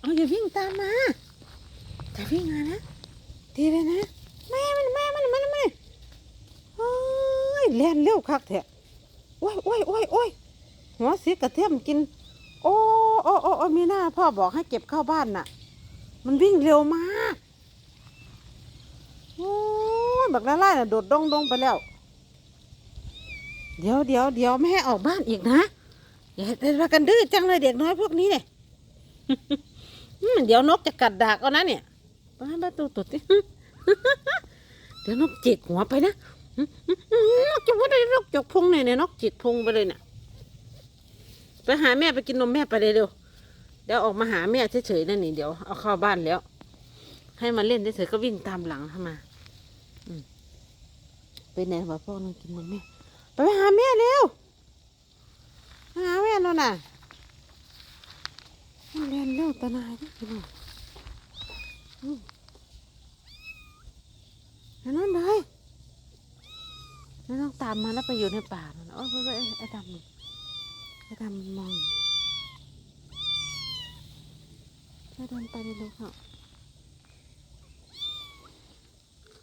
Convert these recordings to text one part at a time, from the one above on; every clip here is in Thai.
เอาอย่าวิ่งตามมาจะวิ่งมานะทีเลยนะแม่มันแม่มันมันมันโอ้ยเล่นเร็วคักแท้โอ้ยโอ้ยโอ้ยโอ้ยหัวสีกระเทียมกิน โอ้โอ้โอ้มีหน้าพ่อบอกให้เก็บเข้าบ้านน่ะ มันวิ่งเร็วมากโอ้ยบักละลาน่ะโดดดงดงไปแล้ว เดี๋ยวเดี๋ยวเดี๋ยวไม่ให้ออกบ้านอีกนะอย่าให้พากันดื้อจังเลยเด็กน้อยพวกนี้เนี่ย เดี๋ยวนกจะกัดดากเอานะเนี่ยป้าบ้าตูตุดดิเดี๋ยวนกจิกหัวไปนะนกจะว่าได้นกจกพุงเนี่ยเนี่ยนกจิกพุงไปเลยเนี่ยไปหาแม่ไปกินนมแม่ไปเลยเร็วเดี๋ยวออกมาหาแม่เฉยๆนั่นนี่เดี๋ยวเอาเข้าบ้านแล้ว ให้มาเล่นเฉยๆก็วิ่งตามหลังเข้ามาไปไหนวะพ่อนั่งกินนมแม่ไปหาแม่เร็วหาแม่แล้วน่ะ มันเรียนเร็วตาหนายนะพี่น้องอืมเห็นนั่นเลยไม่ต้องตามมาแล้วไปอยู่ในป่ามันโอ้ยเว้ยไอ้ดำไอ้ดำมองอยู่เดินไปเร็วๆค่ะ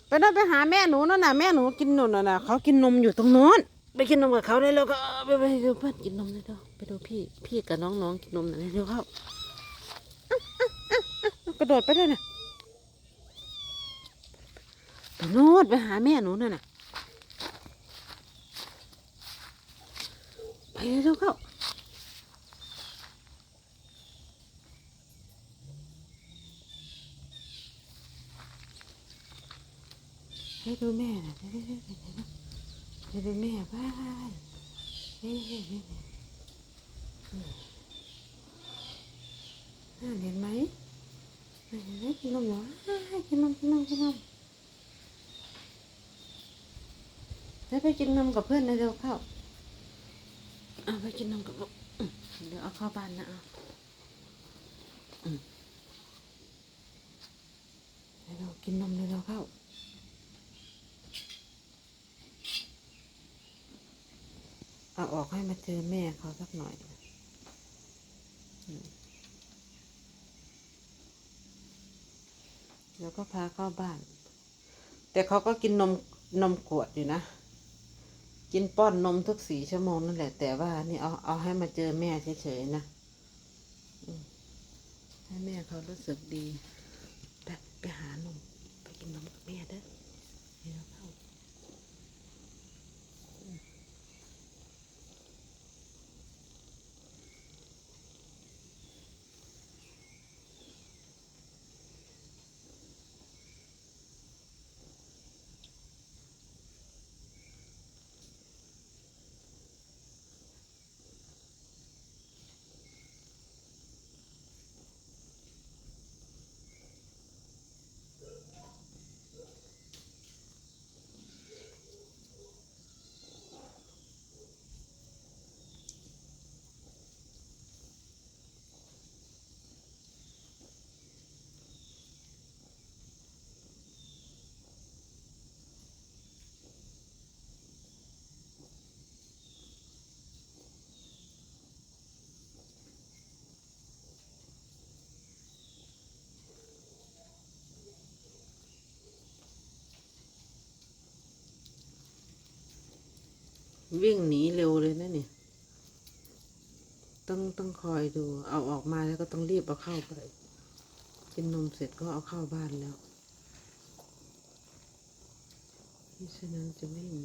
ไปนั่นไปหาแม่หนูนั่นน่ะแม่หนูกินนมน่ะนะเขากินนมอยู่ตรงโน้นไปกินนมกับเขาได้แล้วก็ไปไปดูเพื่อนกินนมได้แล้วไปดูพี่พี่กับน้องๆกินนมหน่อยเร็วเขา ระโดดไปด้วยนะไปโน่นไปหาแม่หนูนั่นน่ะไปเร็วเข้าให้ดูแม่นะให้ดูแม่บ้านเฮ้ยเฮ้ยเฮ้ยเห็นไหม เห็นไหม กินนมเหรอกินนมกินนมกินนมแล้วไปกินนมกับเพื่อนนะเร็วเข้าเอาไปกินนมกับลูกเดี๋ยวเอาเข้าบ้านนะเอาเดี๋ยวกินนมเร็วเข้าเอาออกให้มาเจอแม่เขาสักหน่อยอืม แล้วก็พาเข้าบ้าน แต่เขาก็กินนมนมขวดอยู่นะ กินป้อนนมทุกสี่ชั่วโมงนั่นแหละ แต่ว่านี่เอาเอาให้มาเจอแม่เฉยๆนะให้แม่เขารู้สึกดีไปไปหานม ไปกินนมกับแม่เด้อเดี๋ยวเข้า วิ่งหนีเร็วเลยนะเนี่ย ต้องต้องคอยดู เอาออกมาแล้วก็ต้องรีบเอาเข้าไป กินนมเสร็จก็เอาเข้าบ้านแล้วมิฉะนั้นจะไม่มี